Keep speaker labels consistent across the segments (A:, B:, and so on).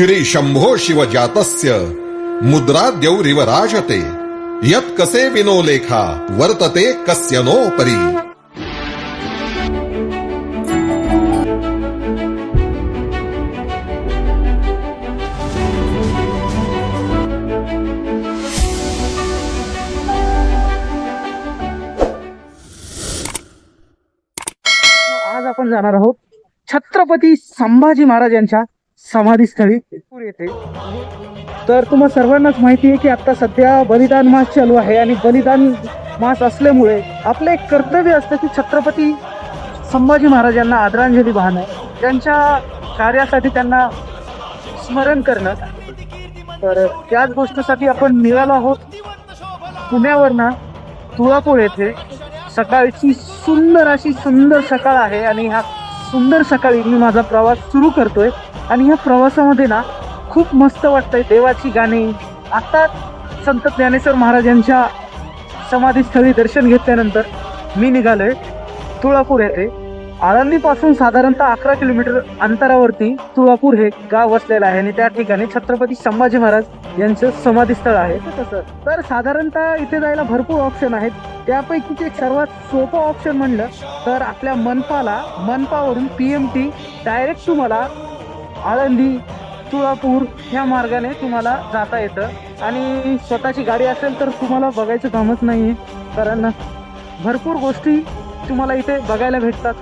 A: श्री शंभो शिव जातस्य मुद्रा देवरिव राजते। यत् कसे विनो लेखा वर्तते कस्य नो परी
B: आज आपण जाणार आहोत छत्रपती संभाजी महाराज यांच्या समाधीस्थळी नागपूर येथे. तर तुम्हाला सर्वांनाच माहिती आहे की आता सध्या बलिदान मास चालू आहे आणि बलिदान मास असल्यामुळे आपलं एक कर्तव्य असतं की छत्रपती संभाजी महाराजांना आदरांजली वाहणं त्यांच्या कार्यासाठी त्यांना स्मरण करणं. तर त्याच गोष्टीसाठी आपण निघालो आहोत पुण्यावरनं तुळापूर येथे. सकाळची सुंदर अशी सुंदर सकाळ आहे आणि ह्या सुंदर सकाळी मी माझा प्रवास सुरू करतोय. आणि ह्या प्रवासामध्ये ना खूप मस्त वाटतंय देवाची गाणी. आता संत ज्ञानेश्वर महाराजांच्या समाधीस्थळी दर्शन घेतल्यानंतर मी निघालोय तुळापूर येथे. आळंदीपासून साधारणतः अकरा किलोमीटर अंतरावरती तुळापूर हे गाव वसलेलं आहे आणि त्या ठिकाणी छत्रपती संभाजी महाराज यांचं समाधीस्थळ आहे. तसं तर साधारणतः इथे जायला भरपूर ऑप्शन आहेत. त्यापैकी एक सर्वात सोपं ऑप्शन म्हणलं तर आपल्या मनपाला मनपावरून पी एम टी डायरेक्ट तुम्हाला आळंदी तुळापूर ह्या मार्गाने तुम्हाला जाता येतं. आणि स्वतःची गाडी असेल तर तुम्हाला बघायचं कामच नाही आहे कारण भरपूर गोष्टी तुम्हाला इथे बघायला भेटतात.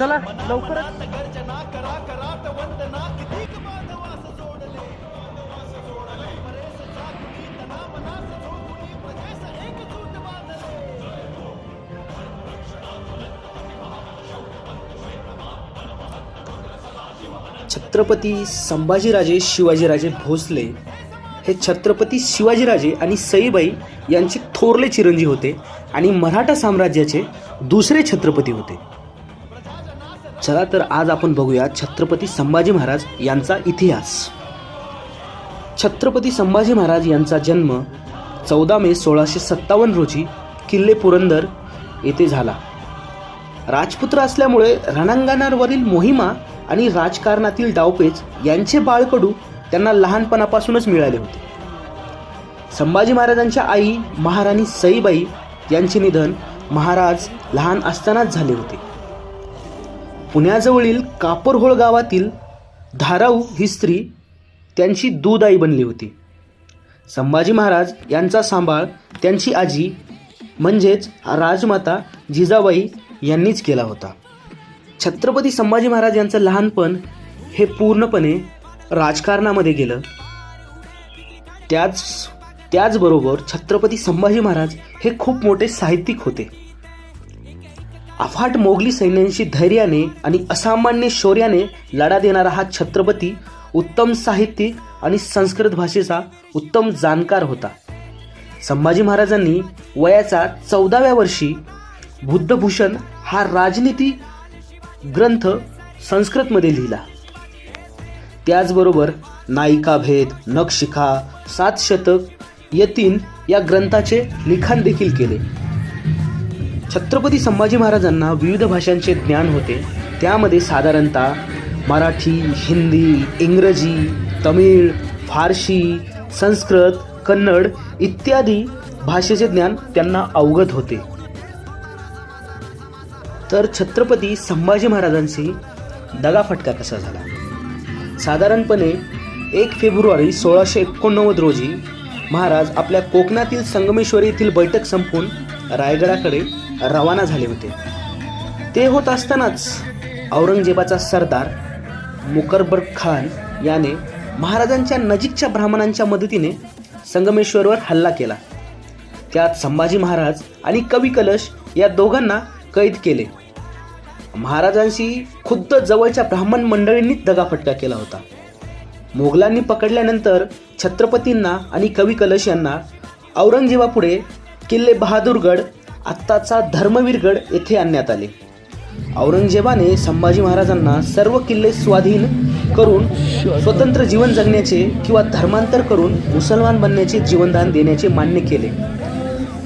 B: चला लवकरच.
C: छत्रपती संभाजीराजे शिवाजीराजे भोसले हे छत्रपती शिवाजीराजे आणि सईबाई यांचे थोरले चिरंजीव होते आणि मराठा साम्राज्याचे दुसरे छत्रपती होते. चला तर आज आपण बघूया छत्रपती संभाजी महाराज यांचा इतिहास. छत्रपती संभाजी महाराज यांचा जन्म चौदा मे सोळाशे सत्तावन्न रोजी किल्ले पुरंदर येथे झाला. राजपुत्र असल्यामुळे रणांगणावरील मोहिमा आणि राजकारणातील डावपेच यांचे बाळकडू त्यांना लहानपणापासूनच मिळाले होते. संभाजी महाराजांच्या आई महाराणी सईबाई यांचे निधन महाराज लहान असतानाच झाले होते. पुण्याजवळील कापरहोळ गावातील धाराऊ ही स्त्री त्यांची दूधाई बनली होती. संभाजी महाराज यांचा सांभाळ त्यांची आजी म्हणजेच राजमाता जिजाबाई यांनीच केला होता. छत्रपती संभाजी महाराज यांचं लहानपण हे पूर्णपणे राजकारणामध्ये गेलं. त्याच त्याचबरोबर छत्रपती संभाजी महाराज हे खूप मोठे साहित्यिक होते. अफाट मोगली सैन्यांशी धैर्याने आणि असामान्य शौर्याने लढा देणारा हा छत्रपती उत्तम साहित्यिक आणि संस्कृत भाषेचा उत्तम जाणकार होता. संभाजी महाराजांनी वयाच्या चौदाव्या वर्षी बुद्धभूषण हा राजनीती ग्रंथ संस्कृतमध्ये लिहिला. त्याचबरोबर नायिकाभेद नक्षिका सात शतक यतीन या ग्रंथाचे लिखाण देखील केले. छत्रपती संभाजी महाराजांना विविध भाषांचे ज्ञान होते. त्यामध्ये साधारणतः मराठी हिंदी इंग्रजी तमिळ फारशी संस्कृत कन्नड इत्यादी भाषेचे ज्ञान त्यांना अवगत होते. तर छत्रपती संभाजी महाराजांशी दगाफटका कसा झाला? साधारणपणे एक फेब्रुवारी सोळाशे एकोणनव्वद रोजी महाराज आपल्या कोकणातील संगमेश्वरी येथील बैठक संपवून रायगडाकडे रवाना झाले होते. ते होत असतानाच औरंगजेबाचा सरदार मुकरबर खान याने महाराजांच्या नजीकच्या ब्राह्मणांच्या मदतीने संगमेश्वरवर हल्ला केला. त्यात संभाजी महाराज आणि कवी कलश या दोघांना कैद केले. महाराजांशी खुद्द जवळच्या ब्राह्मण मंडळींनीच दगाफटका केला होता. मोगलांनी पकडल्यानंतर छत्रपतींना आणि कवी कलश यांना औरंगजेबापुढे किल्ले बहादूरगड आत्ताचा धर्मवीरगड येथे आणण्यात आले. औरंगजेबाने संभाजी महाराजांना सर्व किल्ले स्वाधीन करून स्वतंत्र जीवन जगण्याचे किंवा धर्मांतर करून मुसलमान बनण्याचे जीवनदान देण्याचे मान्य केले.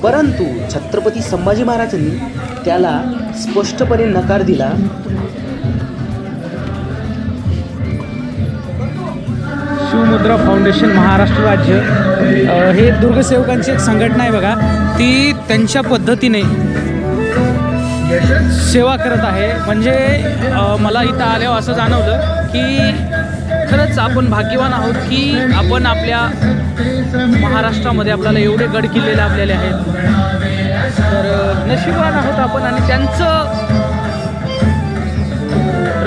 C: परंतु छत्रपती संभाजी महाराजांनी त्याला स्पष्टपणे नकार दिला.
D: शिवमुद्रा फाउंडेशन महाराष्ट्र राज्य हे दुर्गसेवकांची एक संघटना आहे बघा. ती त्यांच्या पद्धतीने सेवा करत आहे. म्हणजे मला इथं आल्यावर असं जाणवलं की खरंच आपण भाग्यवान आहोत की आपण आपल्या महाराष्ट्रामध्ये आपल्याला एवढे गड किल्ले लाभलेले आहेत. तर नशिबवान नशीबवान आहोत आपण आणि त्यांचं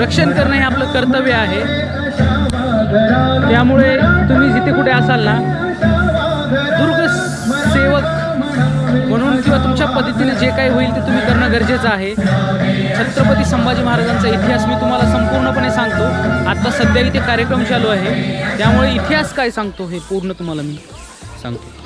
D: रक्षण करणं हे आपलं कर्तव्य आहे. त्यामुळे तुम्ही जिथे कुठे असाल ना म्हणून किंवा तुमच्या पद्धतीने जे काही होईल ते तुम्ही करणं गरजेचं आहे. छत्रपती संभाजी महाराजांचा इतिहास मी तुम्हाला संपूर्णपणे सांगतो. आता सध्या इथे कार्यक्रम चालू आहे. त्यामुळे इतिहास काय सांगतो हे पूर्ण तुम्हाला मी सांगतो.